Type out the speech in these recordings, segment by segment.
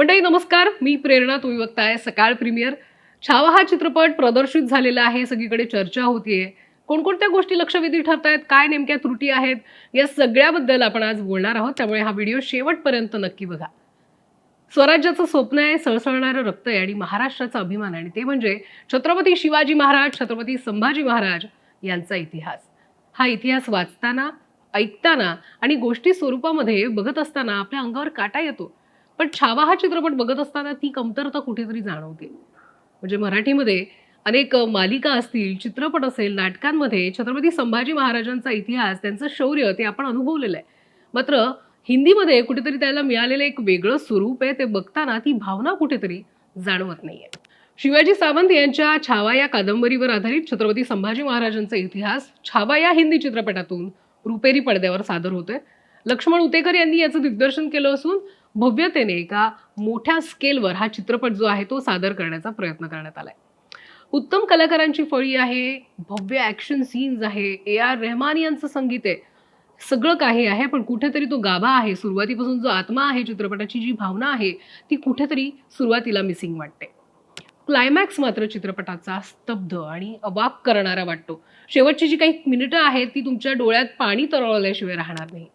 मंडळी नमस्कार. मी प्रेरणा तुम्ही बघताय सकाळ प्रीमियर. छावा हा चित्रपट प्रदर्शित झालेला आहे सगळीकडे चर्चा होतीये. कोणकोणत्या गोष्टी लक्षवेधी ठरत आहेत काय नेमक्या त्रुटी आहेत? या सगळ्याबद्दल आपण आज बोलणार आहोत. त्यामुळे हा व्हिडिओ शेवटपर्यंत नक्की बघा. स्वराज्याचं स्वप्न आहे सळसळणारं रक्त आहे आणि महाराष्ट्राचा अभिमान आणि ते म्हणजे छत्रपती शिवाजी महाराज छत्रपती संभाजी महाराज यांचा इतिहास. हा इतिहास वाचताना ऐकताना आणि गोष्टी स्वरूपामध्ये बघत असताना आपल्या अंगावर काटा येतो. पण छावा हा चित्रपट बघत असताना ती कमतरता कुठेतरी जाणवते. म्हणजे मराठीमध्ये अनेक मालिका असतील चित्रपट असेल नाटकांमध्ये छत्रपती संभाजी महाराजांचा इतिहास त्यांचं शौर्य ते आपण अनुभवलेलं आहे. मात्र हिंदीमध्ये कुठेतरी त्याला मिळालेलं एक वेगळं स्वरूप आहे ते बघताना ती भावना कुठेतरी जाणवत नाहीये. शिवाजी सावंत यांच्या छावा या कादंबरीवर आधारित छत्रपती संभाजी महाराजांचा इतिहास छावा या हिंदी चित्रपटातून रुपेरी पडद्यावर सादर होतोय. लक्ष्मण उतेकर यांनी याचं दिग्दर्शन केलं असून भव्यतेने एका मोठ्या स्केलवर हा चित्रपट जो आहे तो सादर करण्याचा प्रयत्न करण्यात आलाय. उत्तम कलाकारांची फळी आहे भव्य ॲक्शन सीन्स आहे ए आर रेहमान यांचं संगीत आहे. सगळं काही आहे पण कुठेतरी तो गाभा आहे. सुरुवातीपासून जो आत्मा आहे चित्रपटाची जी भावना आहे ती कुठेतरी सुरुवातीला मिसिंग वाटते. क्लायमॅक्स मात्र चित्रपटाचा स्तब्ध आणि अवाक करणारा वाटतो. शेवटची जी काही मिनिटं आहेत ती तुमच्या डोळ्यात पाणी तरळल्याशिवाय राहणार नाही.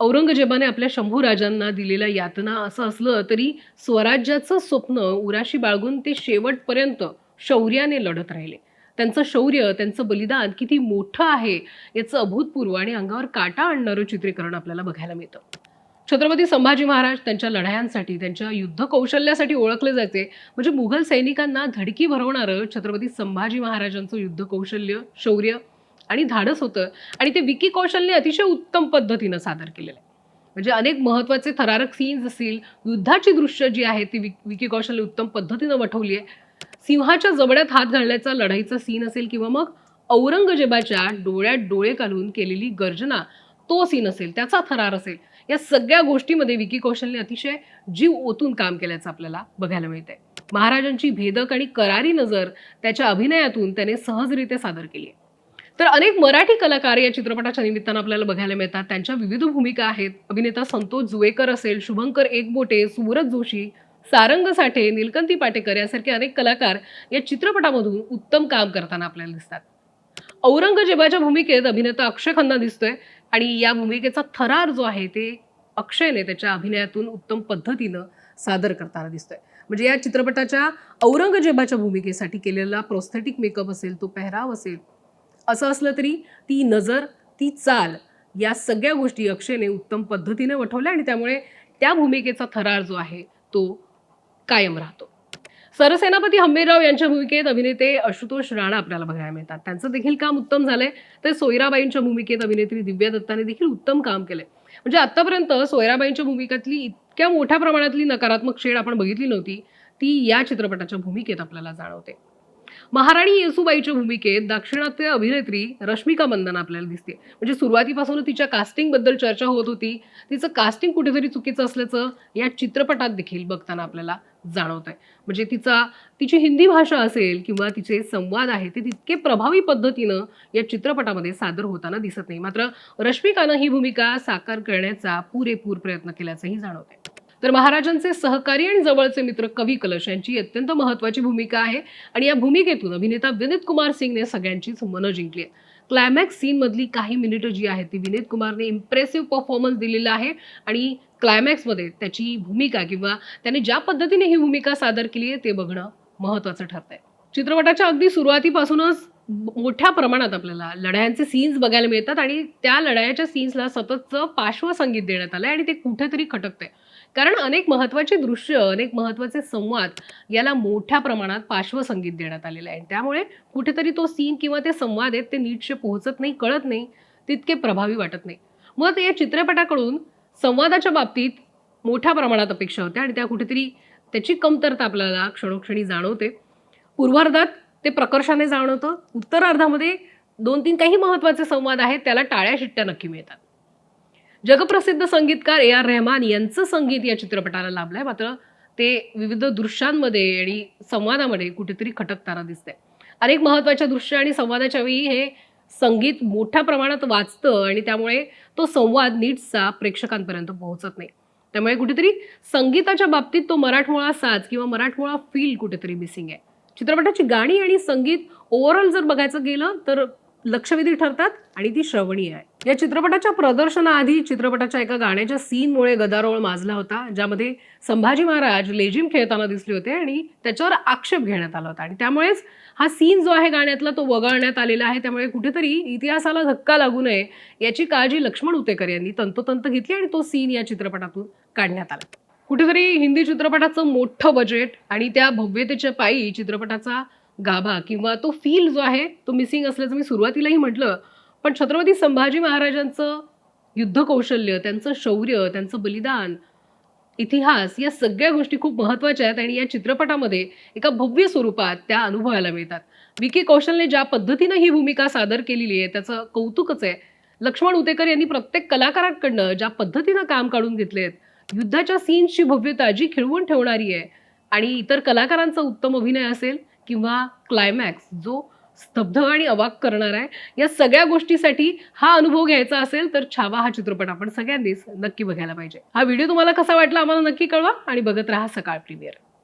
औरंगजेबाने आपल्या शंभू राजांना दिलेल्या यातना असं असलं तरी स्वराज्याचं स्वप्न उराशी बाळगून ते शेवटपर्यंत शौर्याने लढत राहिले. त्यांचं शौर्य त्यांचं बलिदान किती मोठं आहे याचं अभूतपूर्व आणि अंगावर काटा आणणारं चित्रीकरण आपल्याला बघायला मिळतं. छत्रपती संभाजी महाराज त्यांच्या लढायांसाठी त्यांच्या युद्ध कौशल्यासाठी ओळखले जायचे. म्हणजे मुघल सैनिकांना धडकी भरवणारं छत्रपती संभाजी महाराजांचं युद्ध कौशल्य शौर्य आणि धाडस होतं. आणि ते विकी कौशलने अतिशय उत्तम पद्धतीनं सादर केलेलं आहे. म्हणजे अनेक महत्त्वाचे थरारक सीन्स असतील युद्धाची दृश्य जी आहेत ती विक- विकी कौशल्य उत्तम पद्धतीनं वठवली आहे. सिंहाच्या जबड्यात हात घालण्याचा लढाईचा सीन असेल किंवा मग औरंगजेबाच्या डोळ्यात डोळे घालून केलेली गर्जना तो सीन असेल त्याचा थरार असेल या सगळ्या गोष्टीमध्ये विकी कौशलने अतिशय जीव ओतून काम केल्याचं आपल्याला बघायला मिळतंय. महाराजांची भेदक आणि करारी नजर त्याच्या अभिनयातून त्याने सहजरित्या सादर केली आहे. तर अनेक मराठी कलाकार या चित्रपटाच्या निमित्तानं आपल्याला बघायला मिळतात. त्यांच्या विविध भूमिका आहेत. अभिनेता संतोष जुवेकर असेल शुभंकर एकबोटे सुरज जोशी सारंग साठे नीलकंती पाटेकर यासारखे अनेक कलाकार या चित्रपटामधून उत्तम काम करताना आपल्याला दिसतात. औरंगजेबाच्या भूमिकेत अभिनेता अक्षय खन्ना दिसतोय आणि या भूमिकेचा थरार जो आहे ते अक्षयने त्याच्या अभिनयातून उत्तम पद्धतीनं सादर करताना दिसतोय. म्हणजे या चित्रपटाच्या औरंगजेबाच्या भूमिकेसाठी केलेला प्रोस्थेटिक मेकअप असेल तो पेहराव असेल असं असलं तरी ती नजर ती चाल या सगळ्या गोष्टी अक्षयने उत्तम पद्धतीने वठवल्या आणि त्यामुळे त्या भूमिकेचा थरार जो आहे तो कायम राहतो. सरसेनापती हंबीरराव यांच्या भूमिकेत अभिनेते आशुतोष राणा आपल्याला बघायला मिळतात. त्यांचं देखील काम उत्तम झालंय. तर सोयराबाईंच्या भूमिकेत अभिनेत्री दिव्या दत्ताने देखील उत्तम काम केलंय. म्हणजे आतापर्यंत सोयराबाईंच्या भूमिकेतली इतक्या मोठ्या प्रमाणातली नकारात्मक शेड आपण बघितली नव्हती ती या चित्रपटाच्या भूमिकेत आपल्याला जाणवते. महाराणी येसुबाईच्या भूमिकेत दाक्षिणात्य अभिनेत्री रश्मिका मंदन आपल्याला दिसते. म्हणजे सुरुवातीपासून तिच्या कास्टिंगबद्दल चर्चा होत होती. तिचं कास्टिंग कुठेतरी चुकीचं असल्याचं या चित्रपटात देखील बघताना आपल्याला जाणवत आहे म्हणजे तिचा तिची हिंदी भाषा असेल किंवा तिचे संवाद आहे ते तितके प्रभावी पद्धतीनं या चित्रपटामध्ये सादर होताना दिसत नाही. मात्र रश्मिकानं ही भूमिका साकार करण्याचा पुरेपूर प्रयत्न केल्याचंही जाणवत आहे तर महाराजांचे सहकारी आणि जवळचे मित्र कवी कलश यांची अत्यंत महत्वाची भूमिका आहे. आणि या भूमिकेतून अभिनेता विनीत कुमार सिंगने सगळ्यांचीच मनं जिंकली आहे क्लायमॅक्स सीनमधली काही मिनिटं जी आहेत ती विनीत कुमारने इम्प्रेसिव्ह परफॉर्मन्स दिलेला आहे. आणि क्लायमॅक्समध्ये त्याची भूमिका किंवा त्याने ज्या पद्धतीने ही भूमिका सादर केली आहे ते बघणं महत्त्वाचं ठरतंय. चित्रपटाच्या अगदी सुरुवातीपासूनच मोठ्या प्रमाणात आपल्याला लढायांचे सीन्स बघायला मिळतात. आणि त्या लढायाच्या सीन्सला सततचं पार्श्वसंगीत देण्यात आलं आहे आणि ते कुठेतरी खटकतंय. कारण अनेक महत्त्वाची दृश्य अनेक महत्त्वाचे संवाद याला मोठ्या प्रमाणात पार्श्वसंगीत देण्यात आलेलं आहे. त्यामुळे कुठेतरी तो सीन किंवा ते संवाद आहेत ते नीटशे पोहोचत नाही कळत नाही तितके प्रभावी वाटत नाही. मग या चित्रपटाकडून संवादाच्या बाबतीत मोठ्या प्रमाणात अपेक्षा होत्या आणि त्या कुठेतरी त्याची कमतरता आपल्याला क्षणोक्षणी जाणवते. पूर्वार्धात ते प्रकर्षाने जाणवतं. उत्तरार्धामध्ये दोन तीन काही महत्त्वाचे संवाद आहेत त्याला टाळ्या शिट्ट्या नक्की मिळतात. जगप्रसिद्ध संगीतकार ए आर रेहमान यांचं संगीत या चित्रपटाला लाभलं आहे मात्र ते विविध दृश्यांमध्ये आणि संवादामध्ये कुठेतरी खटकताना दिसतंय. अनेक महत्त्वाच्या दृश्य आणि संवादाच्या वेळी हे संगीत मोठ्या प्रमाणात वाचतं आणि त्यामुळे तो संवाद नीटचा प्रेक्षकांपर्यंत पोहोचत नाही. त्यामुळे कुठेतरी संगीताच्या बाबतीत तो मराठमोळा साज किंवा मराठमोळा फील कुठेतरी मिसिंग आहे. चित्रपटाची गाणी आणि संगीत ओव्हरऑल जर बघायचं गेलं तर लक्षवेधी ठरतात आणि ती श्रवणीय आहे. या चित्रपटाच्या प्रदर्शनाआधी चित्रपटाच्या एका गाण्याच्या सीनमुळे गदारोळ माजला होता ज्यामध्ये संभाजी महाराज लेझिम खेळताना दिसले होते आणि त्याच्यावर आक्षेप घेण्यात आला होता. आणि त्यामुळेच हा सीन जो आहे गाण्यातला तो वगळण्यात आलेला आहे. त्यामुळे कुठेतरी इतिहासाला धक्का लागू नये याची काळजी लक्ष्मण उतेकर यांनी तंतोतंत घेतली आणि तो सीन या चित्रपटातून काढण्यात आला. कुठेतरी हिंदी चित्रपटाचं मोठं बजेट आणि त्या भव्यतेच्या पायी चित्रपटाचा गाभा किंवा तो फील जो आहे तो मिसिंग असल्याचं मी सुरुवातीलाही म्हटलं पण छत्रपती संभाजी महाराजांचं युद्ध कौशल्य त्यांचं शौर्य त्यांचं बलिदान इतिहास या सगळ्या गोष्टी खूप महत्त्वाच्या आहेत आणि या चित्रपटामध्ये एका भव्य स्वरूपात त्या अनुभवायला मिळतात. विकी कौशलने ज्या पद्धतीनं ही भूमिका सादर केलेली आहे त्याचं कौतुकच आहे. लक्ष्मण उतेकर यांनी प्रत्येक कलाकारांकडनं ज्या पद्धतीनं काम काढून घेतलेत युद्धाच्या सीन्सची भव्यता जी खिळवून ठेवणारी आहे आणि इतर कलाकारांचा उत्तम अभिनय असेल किंवा क्लायमॅक्स जो स्तब्ध आणि अवाक करणार आहे. या सगळ्या गोष्टीसाठी हा अनुभव घ्यायचा असेल तर छावा हा चित्रपट आपण सगळ्यांनीच नक्की बघायला पाहिजे. हा व्हिडिओ तुम्हाला कसा वाटला आम्हाला नक्की कळवा आणि बघत राहा सकाळ प्रीमियर.